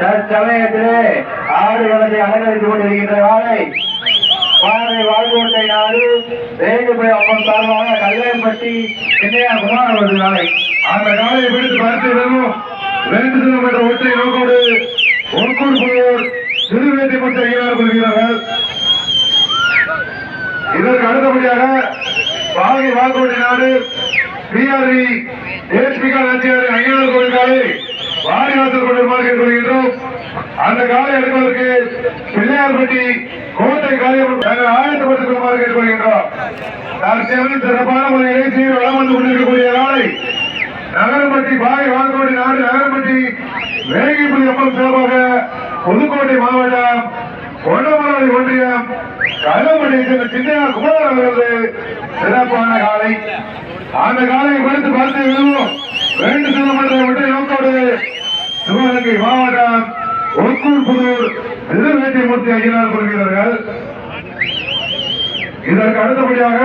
தற்சமயத்திலே ஆடு வளத்தை அலங்கரித்துக் கொண்டிருக்கின்ற வாழை. பாறை வாழ்வோட்டை நாடு வேகப்படி அப்பம் சார்பாக கல்யாணப்பட்டி சென்னையா குமார் அவர்கள் நாளை. அந்த நாளை பிடித்து பார்த்து விடுவோம் ரெண்டு கிலோமீட்டர் ஒற்றை நோக்கோடு ஒன்கூர் புலூர் திருவேட்டி முட்டை ஐயனார் கொள்கிறார்கள். இதற்கு அடுத்தபடியாக பாகை வாழ்வோட்டை நாடு பிஆர்வி தேஷ்மிகா நாச்சியாரின் ஐயனார் கொள்கிறார்கள் வாரிவாசல் கொண்டிருமாறு கேட்டுக்கொள்கின்றோம் அந்த காலை எடுப்பதற்கு பிள்ளையார்பட்டி கோட்டை காரியம் நாங்கள் ஆயத்தப்படுத்திக் கொள்ளுமாறு கேட்டுக்கொள்கின்றோம் தற்செயலில் சிறப்பான முறையிலே சீர் வளம் வந்து கொண்டிருக்கக்கூடிய நாளை நகரப்பட்டி பாய் வாங்கோடி நாடு நகரப்பட்டி வேகிப்புலி அம்மன் சார்பாக புதுக்கோட்டை மாவட்டம் கொண்டமராடி ஒன்றியம் கள்ளப்பட்டி சின்னையா குமார் அவர்களது சிறப்பான காலை. அந்த காலையை குறித்து பார்த்து விடுவோம் ரெண்டு கிலோமீட்டர் விட்டு நோக்கோடு சிவகங்கை மாவட்டம் ஒக்கூர் புதூர் திருவேட்டிமூர்த்தி ஐயனார் கொள்கிறார்கள் இதற்கு அடுத்தபடியாக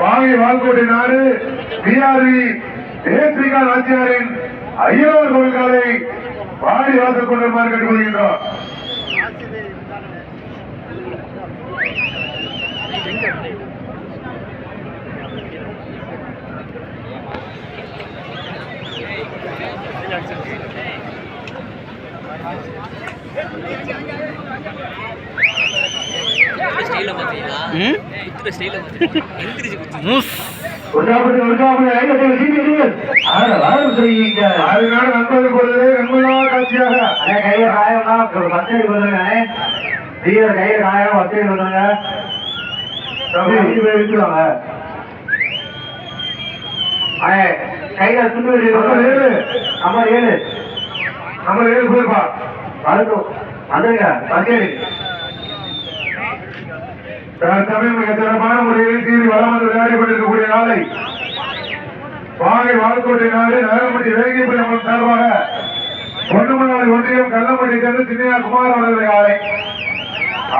பாவை வால்கோட்டை நாடு பிஆர்வி தேசிகா நாச்சியாரின் ஐயனார் கோவில்களை பாடி வாசல் கொண்டிருமாறு கேட்டுக்கொள்கின்றோம் Thank you. அண்ணே கையில காயம் பத்தடி கொடுங்க விட்டுருவாங்க கையில துண்டு நம்பர் ஏழு. நம்பர் நம்ம ஏழு போயிருப்பா வரட்டும் வந்துருங்க பத்தடி தற்சமயம் மிக சிறப்பான முறையில் சீறி வளம் வந்து விளையாடி கொண்டிருக்கக்கூடிய நாளை பாகை வாழ்க்கோட்டை நாடு நகரப்பட்டி வேகிப்படி அம்மன் சார்பாக பொன்னமனாடி ஒன்றியம் கள்ளப்பட்டி சேர்ந்து சின்னையா குமார் அவர்களது காலை.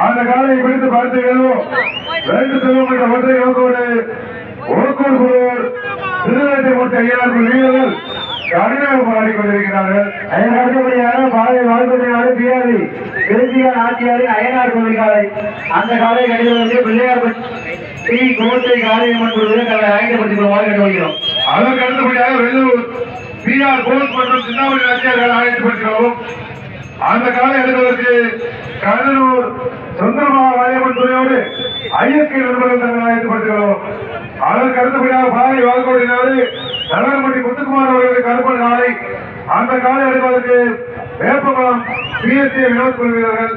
அந்த காலையை பிடித்து பார்த்து எழுவோம் ரெண்டு கிலோமீட்டர் ஒன்றை நோக்கோடு ஒருக்கூர் குழுவர் திருநெல்வேலி மூர்த்தி வீரர்கள். கடுமையாக போராடி கொண்டிருக்கிறார்கள் அதன் அடுத்தபடியாக பாதை வாழ்க்கை பிஆர்வி. திருச்சியா நாச்சியாரின் அயனார் கோவில் காலை அந்த காலை கடிதம் பிள்ளையார் டி. கோட்டை காளியம்மன் குழுவில் தங்களை ஆயத்தப்படுத்திக் அதற்கு அடுத்தபடியாக வெள்ளூர் பிஆர் மற்றும் சின்னாமணி நாச்சியார்கள் ஆயத்தப்படுத்தினோம் அந்த காலை எடுப்பதற்கு கடலூர் சுந்தரமாக வாயம்மன் துறையோடு ஐஎஸ்கே நிறுவனம் தங்களை அதற்கு அடுத்தபடியாக பாலை வாழ்க்கோடி நாடு முத்துக்குமார் அவர்களுக்கு கருப்பன் காலை அந்த காலை எடுப்பதற்கு வேப்பகுளம் பிஎஸ்சி வினோத் குழு வீரர்கள்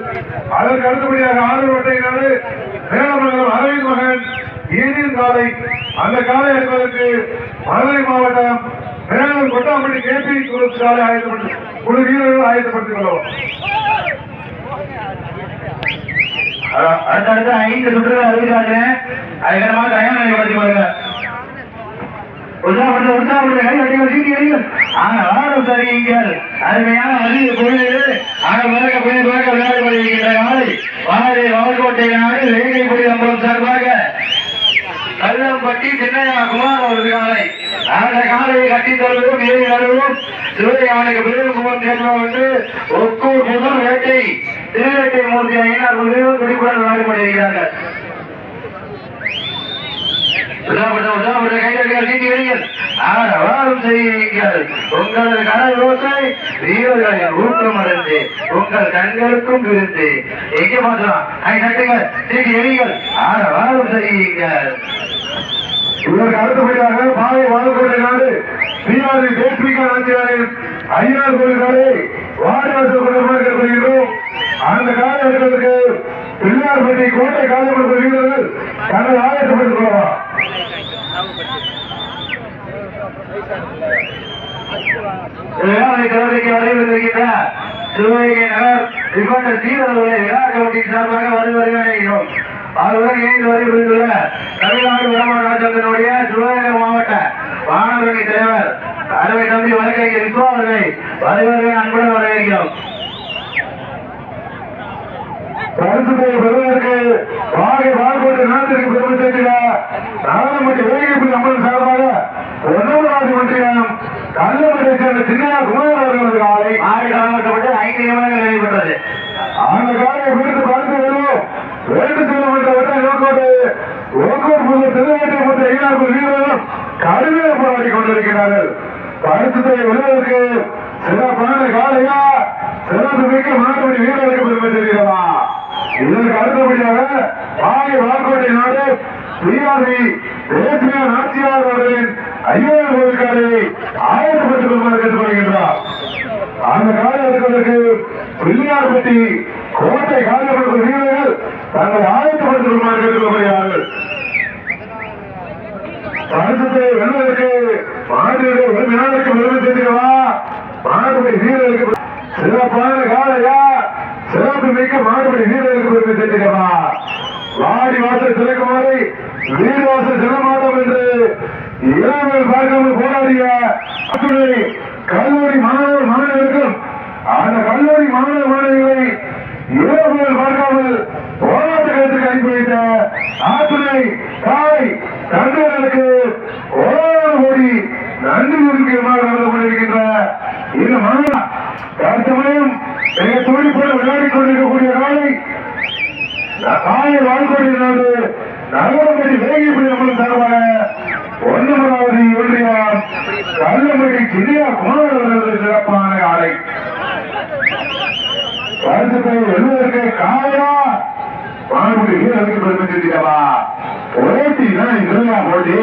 அதற்கு அடுத்தபடியாக ஆறு வட்டை நாடு அரவிந்த் மகன் ஈனியன் காலை அந்த காலை எடுப்பதற்கு மதுரை மாவட்டம் வேலூர் கொட்டாம்பட்டி கேபி குழு காலை ஆயத்தப்பட்டு குழு வீரர்கள் ஆயத்தப்படுத்திக் கொள்வோம் அடுத்தடுத்து ஐந்து சுற்றுகள் அறிவிக்காங்க அதுக்கப்புறமா தயார் நிலைப்படுத்தி கொள்ளுங்க உற்சாகப்படுத்த உற்சாகப்படுத்த கை கட்டி சீக்கிரம் ஆனா வாரம் அருமையான வலிய பொருளில் ஆன பிறக்க புதிய பிறக்க விளையாடி நாளை வாழை வால்கோட்டை நாடு வேகைப்படி அம்பலம் சார்பாக கல்லம்பட்டி சின்னையா குமார் அந்த காலையை கட்டி நடுவோம் சேர்ந்தோம் என்று ஒக்கூர் முதல் வேட்டை திருவேட்டை மூர்த்தி ஐயனார் விளையாடி கொண்டிருக்கிறார்கள் உற்சாகப்பட்ட உற்சாகப்பட்ட கைதட்டிகள் நீட்டிகள் ஆரவாரம் செய்யுங்கள் உங்களது கடல் வீரர்களின் ஊக்கம் அடைந்து உங்கள் கண்களுக்கும் விருந்து எங்கே மாற்றலாம் ஐ நட்டுங்கள் சீட்டி எறியுங்கள் ஆரவாரம் செய்யுங்கள் இதற்கு அடுத்தபடியாக பாவை வாழ்க்கோட்டை நாடு பிஆர்வி தேஷ்மிகா நாச்சியாரின் ஐயனார் கோயில்களை வாரிவாசல் கொண்டமாக கேட்கிறோம் அந்த காலை பிள்ளையார்பட்டி கோட்டை காலப்படுத்த வீரர்கள் தங்களை ஆயத்தப்பட்டுக் கொள்ளலாம் சிவகங்கை நகர் விபட்ட சீரர்களை விழா கமிட்டியின் சார்பாக வருவருகிறோம் அவருடன் இணைந்து தமிழ்நாடு உடம்பு சங்கத்தினுடைய சிவகங்கை மாவட்ட மாணவரணி தலைவர் அறுவை தம்பி வழக்கறிஞர் விஸ்வா அவர்களை வருவர்கள் அன்புடன் வரவேற்கிறோம் வாகை வாழ்க்கோட்டை நாட்டிற்கு பெருமை சேர்த்திட நாகமட்டி வேகைப்பள்ளி அம்மன் சார்பாக ஒன்னூராட்சி ஒன்றியம் கள்ளப்பட்டை சேர்ந்த சின்னையா குமார் அவர்களது காலை மாவட்ட ஐந்து நிமிடங்கள் அந்த காலையை பிடித்து பார்த்து வருவோம் ரெண்டு கிலோமீட்டர் வரை நோக்கோடு ஓக்கூர் புது திருவேட்டை மற்றும் ஐநாறு வீரர்களும் கடுமையாக போராடி கொண்டிருக்கிறார்கள் பரிசுத்தை வெல்வதற்கு சிறப்பான காலையா? சிறப்பு மிக்க மாணவடி வீரர்களுக்கு பெருமை தெரிகிறதா? இதற்கு அடுத்தபடியாக பாகை வாக்கோட்டை நாடு பிஆர்வி தேசிய நாச்சியார் அவர்களின் ஐயாயிரம் கோவில்காரை ஆயிரப்பட்டுக் கொள்ளுமாறு கேட்டுக்கொள்கின்றார். அந்த காலகட்டத்திற்கு பிள்ளையார்பட்டி கோட்டை காலப்பட்ட வீரர்கள் தங்களை ஆயத்தப்படுத்திக் கொள்ளுமாறு கேட்டுக்கொள்கிறார்கள். பரிசத்தை வெல்வதற்கு மாநில ஒரு வினாடிக்கு பெருமை செய்தீர்களா மாடுபடி வீரர்களுக்கு சிறப்பான காலையா சிறப்பு மிக்க மாடுபடி வீரர்களுக்கு பெருமை செய்தீர்களா வாடி வாசல் சிறக்குமாறு வீடு வாசல் சிறமாதம் என்று இரவு பார்க்காமல் போராடிய கல்லூரி மாணவ மாணவர்களுக்கும் அந்த கல்லூரி மாணவ மாணவிகளை இளமையில் பார்க்காமல் போராட்ட களத்துக்கு அனுப்பி வைத்த ஆத்துணை தாய் தந்தையர்களுக்கு ஓராறு கோடி நன்றி குறிப்பியமாக நடந்து கொண்டிருக்கின்ற இந்த மாணவ தற்சமயம் மிக துடிப்போடு விளையாடிக் கொண்டிருக்கக்கூடிய காலை காலை வாழ்க்கொண்டிருந்தது நகரப்படி வேகிப்படி நம்மளும் சார்பாக ஒன்றுமராவதி ஒன்றியம் கல்லம்படி சிறியா குமார் அவர்களது சிறப்பான ஆலை பரிசுத்தை வெல்வதற்கு காயா மாணவர்கள் வீரருக்கு பெருமை செஞ்சிடவா போட்டி தான் இதுதான் போட்டி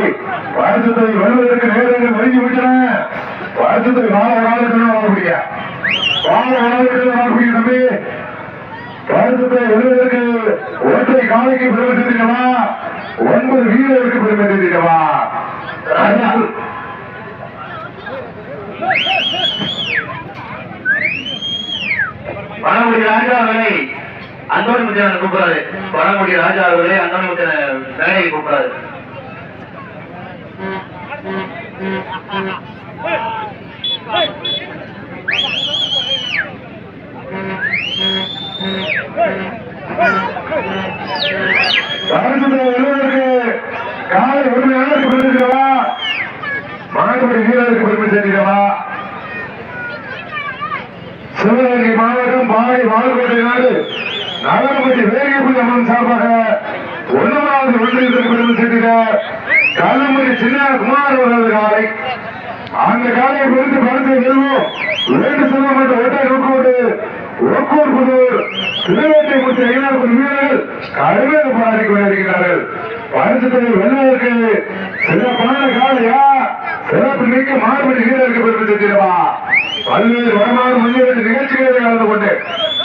பரிசுத்தை வெல்வதற்கு நேரங்கள் நெருங்கி விட்டன பரிசுத்தை வாழ காலத்தில் வாழக்கூடிய வாழ காலத்தில் வாழக்கூடிய தம்பி. பரிசுத்தை வருவதற்கு ஒற்றை காலைக்கு பெருமை செஞ்சிடவா ஒன்பது வீரருக்கு பெருமை செஞ்சிடவா பணமுடி ராஜா அவர்களை அந்தோணி முத்தியன் கூப்பிடாது பழங்குடி ராஜா அவர்களே அந்தோணி முத்தியன வேலையை கூப்பிடாது காலை உரிமையாளருக்கு பெருமை செஞ்சிடவா வீரருக்கு பெருமை செஞ்சிடவா சிவகங்கை மாவட்டம் பாறை வாழ்க்கை நாடு. நகரப்பட்டி வேகப்படி அம்மன் சார்பாக ஒன்பதாவது ஒன்றியத்திற்கு பெருமை சேர்க்கிற கல்லம்பட்டி சின்ன குமார் அவர்களது காலை. அந்த காலையை குறித்து பரிசை நிறுவோம் வேண்டு செல்வம் ஒட்டை நோக்கோடு ஒக்கூர் புதூர் திருவேட்டை முத்து ஐநாறு வீரர்கள் கடுமையாக போராடி கொண்டிருக்கிறார்கள். பரிசுத்தை வெல்வதற்கு சிறப்பான காலையா? சிறப்பு மிக்க மாறுபடி வீரருக்கு பெருமை சேர்க்கிறவா பல்வேறு வடமாறு முன்னேற்ற நிகழ்ச்சிகளில் கலந்து கொண்டு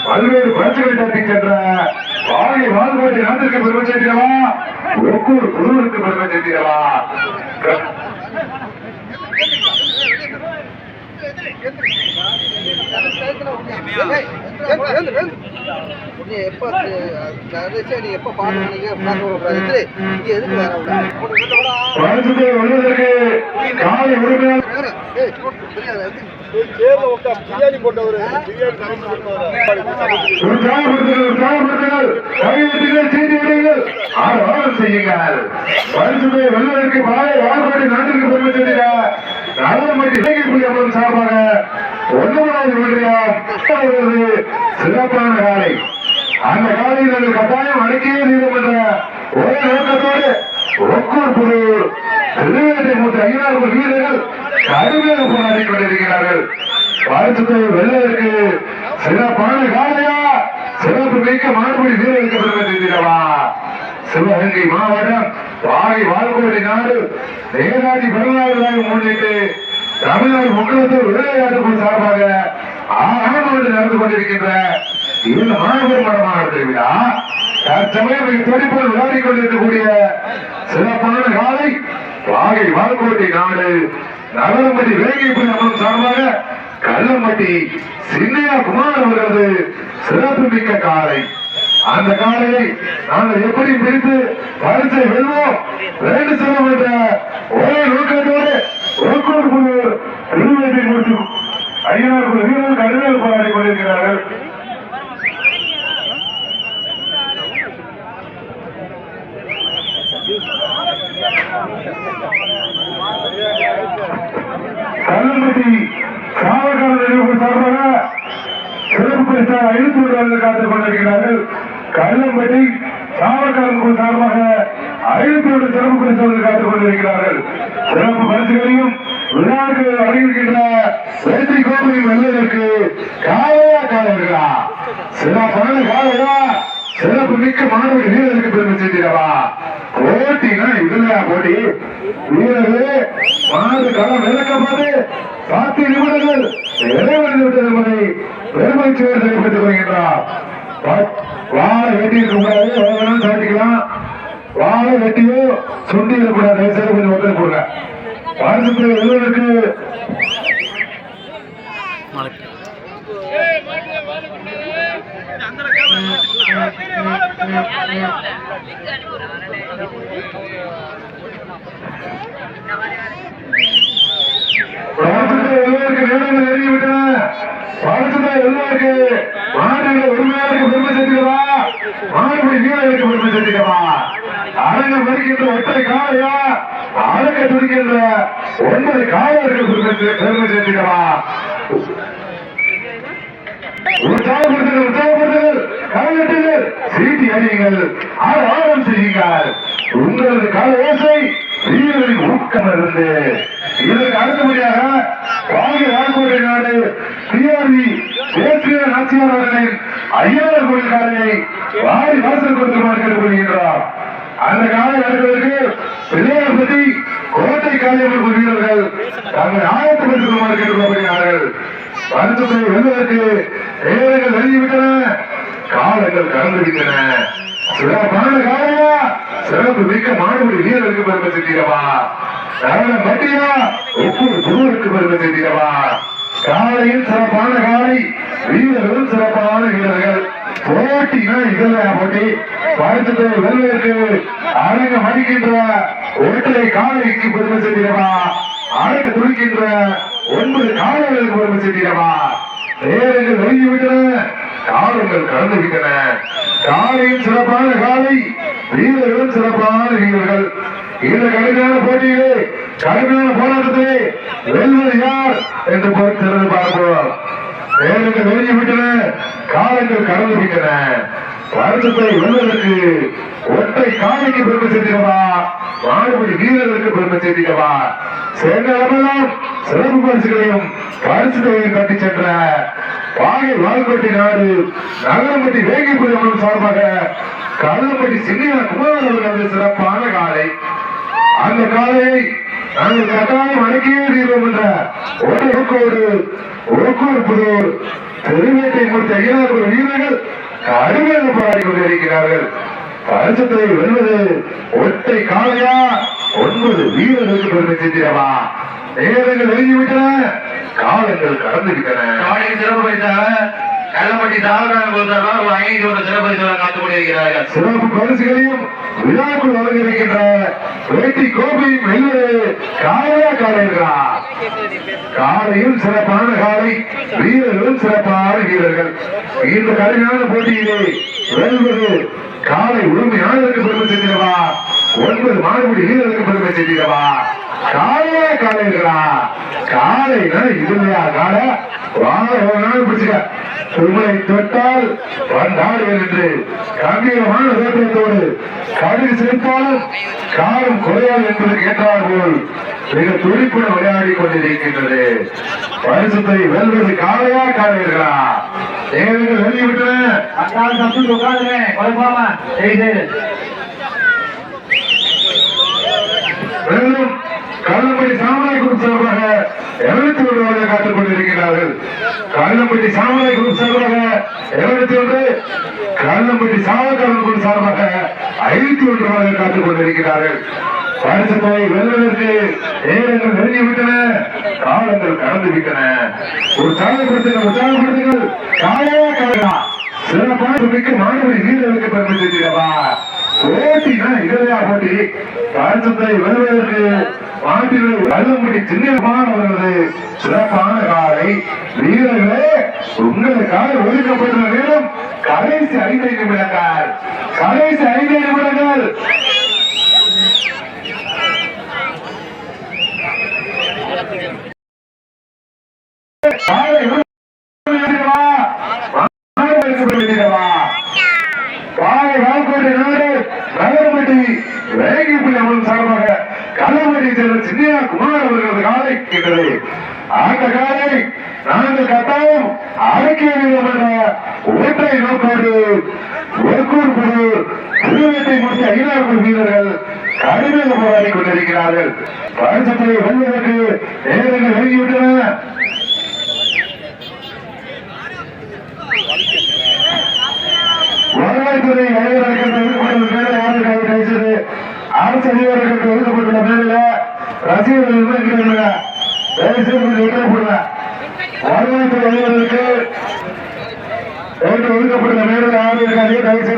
பல்வேறு பரிசுகளை தட்டி சென்ற வாகை வாழ்வாட்டி நாட்டிற்கு பெருமை சேர்க்கிறவா ஒவ்வொரு புதூருக்கு பெருமை சேர்க்கிறவா எப்ப எப்ப பாக்குறீங்க எதுக்கு காலை உரிமையாளர் உற்சாகப்படுத்துங்கள் உற்சாகப்படுத்துங்கள் கையெழுத்துங்கள் செய்தி விடுங்கள். செய்யுங்கள். பரிசுத்தை வெல்வதற்கு பாலை வாழ்வாடி நாட்டிற்கு பெருமை செய்திட நலமட்டி இலங்கைக்குடி அம்மன் சார்பாக ஒன்றாவது ஒன்றியம் சிறப்பான காலை. அந்த காலையில் நாங்கள் கட்டாயம் அடக்கியே தீரும் என்ற ஒரே நோக்கத்தோடு ஒக்கூர் புதூர் திருவேட்டை மூத்த ஐநாறு வீரர்கள் கடுமையாக போராடி கொண்டிருக்கிறார்கள். பரிசுத்தை வெல்வதற்கு சிறப்பான காலையா? சிறப்பு மிக்க மாறுபடி வீரருக்கு பெருமை சிவகங்கை மாவட்டம் வாகை வாழ்கோடி நாடு நேதாஜி பிறந்தநாள் முன்னிட்டு தமிழ்நாடு முக்கியத்துவ விளையாட்டு குழு சார்பாக ஆண்டு நடந்து கொண்டிருக்கின்ற இந்த மாணவர் மடமான திருவிழா தற்சமயம் மிக விளையாடி கொண்டிருக்கக்கூடிய சிறப்பான காலை வாகை வாழ்கோட்டை நாடு நகரம்பட்டி வேங்கைப்படி அம்மன் சார்பாக கள்ளம்பட்டி சின்னையா குமார் அவர்களது சிறப்பு மிக்க காலை. அந்த காலையை நாங்கள் எப்படி பிரித்து பரிசை வெல்வோம்? ரெண்டு செல்வம் என்ற ஒரே நோக்கத்தோடு ஒவ்வொரு குழு திருவேட்டை முடித்து ஐயனார் குழு வீரர்கள் கடுமையாக போராடி கொண்டிருக்கிறார்கள். கல்லம்பட்டி காவல்கார நிலையம் சார்பாக சிறப்பு பரிசா ஐநூத்தி வருடம் காத்துக் கொண்டிருக்கிறார்கள். கள்ளம்பட்டி சாவக்காரன் சார்பாக ஐநூத்தி சிறப்பு பரிசோதனை காத்துக் கொண்டிருக்கிறார்கள். சிறப்பு பரிசுகளையும் விழாவுக்கு அறிவிக்கின்ற வெற்றி கோப்பையும் வெல்வதற்கு காலையா காலையா சிறப்பான காலையா? சிறப்பு மிக்க மாணவ வீரருக்கு பெருமை செய்திடவா போட்டினா இதுலயா போட்டி. வீரர்களே மாடு களம் இறக்கப்பட்டு பத்து நிமிடங்கள் நிறைவடைந்து விட்டது முறை பெருமை செய்து தெரிவித்துக் கொள்கின்றார். வாழை வெட்டி இருக்க கூடாது வேணும் சாட்டிக்கலாம் வாழை வெட்டியோ சுண்டி இருக்கக்கூடாது தயவு கொஞ்சம் ஒத்துழைப்பு கொடுங்க. வருஷத்துக்கு வருஷத்துல எழுவதற்கு மாடுகளை வீரர்களுக்கு பெருமை சேர்த்துக்கவா அரங்க மறுக்கின்ற ஒற்றை காலையா அழக துடிக்கின்ற ஒன்பது காவலருக்கு பெருமை சே- பெருமை சேர்த்துக்கவா உற்சாகப்படுத்துங்கள் உற்சாகப்படுத்துங்கள் கையெட்டுங்கள் சீட்டி அடியுங்கள் ஆரம் செய்யுங்கள். உங்களது கால ஓசை வீரர்களின் ஊக்கம் இருந்து. இதற்கு அடுத்தபடியாக வாங்கி வாழ்க்கோட்டை நாடு டிஆர்வி தேசிய நாச்சியார் அவர்களின் ஐயாயிரம் கோடி காலையை வாரி வாசல் கொடுத்துமாறு கேட்டுக்கொள்கின்றார். அந்த காலை அடுப்பதற்கு பிள்ளையார்பதி கோட்டை காளியம்மன் வீரர்கள் தங்கள் ஆயத்தப்படுத்துமாறு கேட்டுக்கொள்கிறார்கள் வருத்தத்தை வெல்வதற்கு நேரங்கள் நெருங்கிவிட்டன காலங்கள் கடந்துவிட்டன. சிறப்பான காலையா சிறப்பு மிக்க மாணவர்கள் வீரருக்கு பெருமை செஞ்சீரவா நல்ல மட்டியா ஒவ்வொரு குருவருக்கு பெருமை செஞ்சீரவா காலையில் சிறப்பான காலை வீரர்களும் சிறப்பான வீரர்கள். போட்டினா இதெல்லாம் போட்டி. வருத்தத்தை வெல்வதற்கு அரங்க மடிக்கின்ற ஒற்றை காலைக்கு பெருமை செஞ்சீரவா அழகு துடிக்கின்ற ஒன்பது காலங்களுக்கு பெருமை செஞ்சீரவா நேரங்கள் நெருங்கி விட்டன காலங்கள் கடந்து விட்டன காலையில் சிறப்பான காலை வீரர்களும் சிறப்பான வீரர்கள். இந்த கடுமையான போட்டியிலே கடுமையான போராட்டத்திலே வெல்வது யார் என்று பொறுத்திருந்து பார்ப்போம். நேரங்கள் நெருங்கி விட்டன காலங்கள் கடந்து விட்டன வருஷத்தை வெல்வதற்கு ஒற்றை காலைக்கு பெருமை செய்திடவா மாடுபடி வீரர்களுக்கு பெருமை செய்திடவா சென்ற இடமெல்லாம் சிறப்பு பரிசுகளையும் பரிசு தொகையும் கட்டி சென்ற பாகை வாழ்கோட்டை நாடு நகரம்பட்டி வேங்கிபுரம் சார்பாக கள்ளம்பட்டி சின்ன குமார் அவர்களது சிறப்பான காலை. அந்த காலையை நாங்கள் கட்டாயம் அடக்கியே தீர்வோம் என்ற ஒரு ஊக்கோடு ஊக்கூர் புதூர் பெருவேட்டை முடித்த ஐயாயிரம் வீரர்கள் கடுமையாக போராடி கொண்டிருக்கிறார்கள். பரிசத்தை வெல்வது ஒற்றை காளையா? ஒன்பது வீரர்களுக்கு பெருமை செஞ்சிடவா நேரங்கள் நெருங்கிவிட்டன. காலங்கள் கடந்து விட்டன காலைக்கு சிறப்பு பரிசாக கள்ளப்பட்டி தாவரம் கொடுத்தார்கள் ஒரு ஐந்து ஒரு சிறப்பு பரிசாக காத்துக் கொண்டிருக்கிறார்கள் சிறப்பு பரிசுகளையும் விழாக்குள் வழங்கியிருக்கின்ற வேட்டி கோப்பையும் வெல்வது காலையா காளையா காலையும் சிறப்பான காலை வீரர்களும் சிறப்பான வீரர்கள். இந்த கடுமையான போட்டியிலே வெல்வது காலை உரிமையாளருக்கு பெருமை செஞ்சிடவா ஒன்பது மாடுபடி வீரர்களுக்கு பெருமை செஞ்சிடவா காலையா காலைகளா காலைனா இதுலையா காலை வாழ ஒரு நாள் பிடிச்சுக்க உங்களை தொட்டால் வந்தாடுவேன் என்று கம்பீரமான தோற்றத்தோடு கடில் செலுத்தாலும் காலம் குறையாது என்பது கேட்டார் போல் மிக துடிப்புடன் விளையாடி கொண்டிருக்கின்றது. பரிசுத்தை வெல்வது காலையா காளையர்களா நேரங்கள் வெளியிட்டன அக்கால் தப்பு உட்காந்துங்க குழப்பாம செய்து. மேலும் கல்லம்பட்டி சாமராய் குரூப் சார்பாக எழுபத்தி ஒன்று வரை காத்துக் கொண்டிருக்கிறார்கள். கல்லம்பட்டி சாமராய் குரூப் சார்பாக எழுபத்தி ஒன்று கல்லம்பட்டி சாவக்காரன் குரூப் சார்பாக ஐநூத்தி ஒன்று வரை காத்துக் கொண்டிருக்கிறார்கள். பரிசுத்தை வெல்வதற்கு நேரங்கள் நெருங்கி காலங்கள் கடந்து விட்டன உற்சாகப்படுத்துங்கள் உற்சாகப்படுத்துங்கள் காலையா காலையா? சிறப்பான மிக்க மாணவரி வீரர்களுக்கு பெருமை செய்திடவா போட்டினா இதுலையா போட்டி? பரிசுத்தை வெல்வதற்கு மாட்டில் கள்ளம்படி சின்னமானவர்களது சிறப்பான காலை. வீரர்களே உங்களுக்காக ஒதுக்கப்பட்டுள்ள நேரம் கடைசி ஐந்து நிமிடங்கள். கடைசி ஐந்து நிமிடங்கள். நகரப்பட்டி வேகி புள்ளி சார்பாக கள்ளமடி சேர்ந்த சின்னியா குமார் அவர்களது காலை கேட்டது அந்த காலை நாங்கள் கட்டாயம் அடக்கி வேண்டும் என்ற ஒற்றை நோக்கோடு ஒர்க்கூர் குழு திருவத்தை முடித்த ஐநாறு வீரர்கள் கடுமையாக போராடி கொண்டிருக்கிறார்கள். பரிசத்தை வெல்வதற்கு நேரங்கள் வெளியிட்டன வருவாய்த்துறை அலுவலர்களுக்கு ஒதுக்கப்பட்டுள்ள மேலே யாருக்கு கிடைச்சது அரசு அதிகாரிகளுக்கு ஒதுக்கப்பட்டுள்ள மேல ரசீதுகள் இருக்கிறாங்க தயவுசெய்து கொஞ்சம் உத்தரவு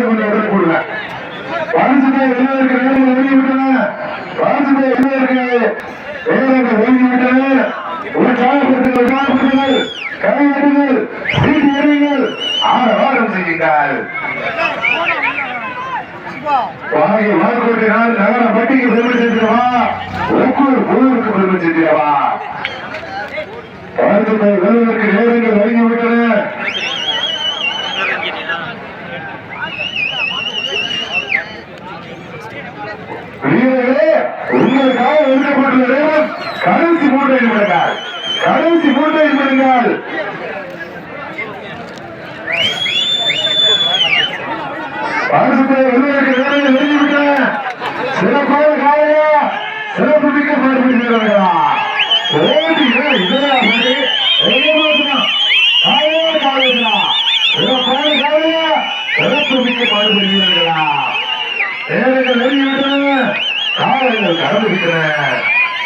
கொஞ்சம் உத்தரவு போடுங்க. பரிசுத்தை நேரம் ஒதுக்கி விட்டன. பரிசுத்தை வெளியிற்கு நேரங்கள் ஒரு காலப்படுத்துங்கள் காலப்படுத்துங்கள் கைவிடுங்கள் சீட்டு செய்யுங்கள் வாங்கி வாக்குறுதினால் நகர பட்டிக்கு பெருமை சேர்க்கிறவா? ஒவ்வொரு குழுவுக்கு பெருமை சேர்க்கிறவா? பரிசுத்தை நேரங்கள் ஒதுங்கி உங்களுக்காக கடைசி மூன்றை நிமிடங்கள் கடைசி மூன்றை நிமிடங்கள் பரிசுத்தை வெல்வதற்கு நேரங்கள் நெருங்கிவிட்டன சிறப்பான காலையா சிறப்பு மிக்க பார்வை வீரர்களா போட்டியில இதெல்லாம் போட்டி ஏமாத்துனா காலையா காலையா சிறப்பான காலையா சிறப்பு மிக்க பார்வை வீரர்களா நேரங்கள் நெருங்கிவிட்டன காலங்கள் கடந்து விட்டன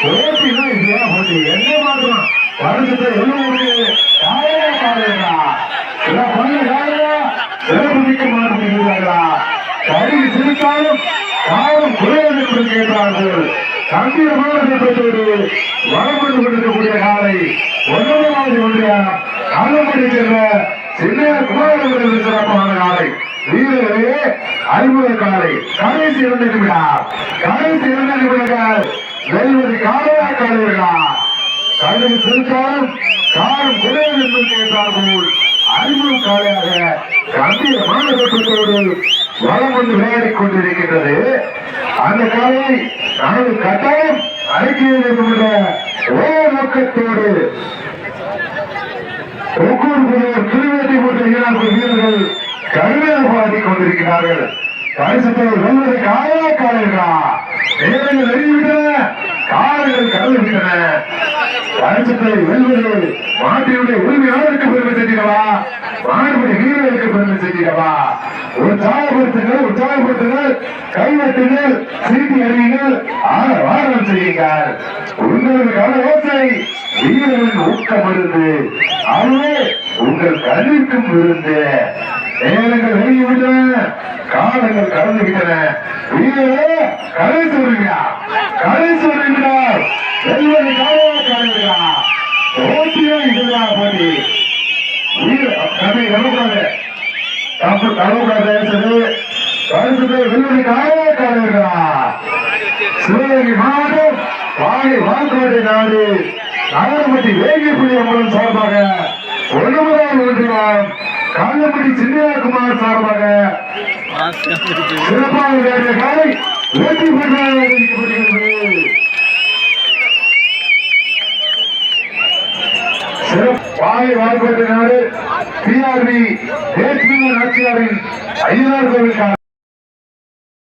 போட்டினா இதுதான் போட்டி என்ன மாற்றம் பரிசுத்தை வெல்வதற்கு காலையா காலையா சிறப்பான காலையா சிறப்பு மிக்க மாற்றம் இருக்கிறார்களா கருவி சிரித்தாலும் காலம் குறைவது கொடுக்கிறார்கள் கம்பீரமான பெற்றோடு வளர்ந்து கொண்டிருக்கக்கூடிய காலை ஒன்பதாவது ஒன்றிய காலமணி சென்ற சின்ன குமாரவர்கள் சிறப்பான காலை வீரர்களே அறிமுக காலை. கடைசி இரண்டு நிமிடம். கடைசி இரண்டு நிமிடங்கள். வெல்வது காலையா காலையா கல்வி சிறுத்தாலும் காலம் குறைவது என்று கேட்டார்கள் அறிமுக காலையாக கம்பீரமான பெற்றோடு வளம் வந்து விளையாடிக் கொண்டிருக்கின்றது. அந்த காலையை நமது கட்டாயம் அடக்கி வேண்டும் ஒரே நோக்கத்தோடு ஒவ்வொரு குழுவும் திருவேட்டை போன்ற ஈராக்கு வீரர்கள் கடுமையாக போராடிக் கொண்டிருக்கிறார்கள். பரிசத்தை வெல்வதை காயா காலைகளா நேரங்கள் நெருங்கிவிட்டன விட்டன வெல்வது மாட்டினுடைய உரிமையாளருக்கு பெருமை செஞ்சிடவா? மாடுபடி வீரர்களுக்கு பெருமை செஞ்சிடவா? உற்சாகப்படுத்துங்கள் உற்சாகப்படுத்துங்கள் கைவட்டுங்கள் சீட்டி அறியுங்கள் ஆரவாரம் செய்யுங்கள். உங்களுக்கான யோசனை வீரர்களின் ஊக்கம் இருந்து அதுவே உங்கள் கல்விக்கும் விருந்து. நேரங்கள் வெளியிவிட்டன காலங்கள் கடந்து விட்டன வீரரே கதை சொல்றீங்களா கதை சொல்றீங்களா வெல்வது காலையா காலையா போட்டியா இதுதான் போட்டி. வீர கதை வரக்கூடாது தப்பு தரக்கூடாது சரி பரிசுத்தை வெல்வது காலையா காலையா சிவகங்கை மாவட்டம் வாகை வான்கோட்டை நாடு நகரப்பட்டி வேகிப்புலி அம்மன் சார்பாக ஒன்பதாம் ஒன்றியம் காலப்பட்டி சின்னையாகுமார் சார்பாக சிறப்பாக விளையாடிய காலை வெற்றி பெற்றாக அறிவிக்கப்படுகிறது சிறப்பு நாடு பிஆர்பி தேசிய ஆட்சியாரின் ஐயனார் கோவில்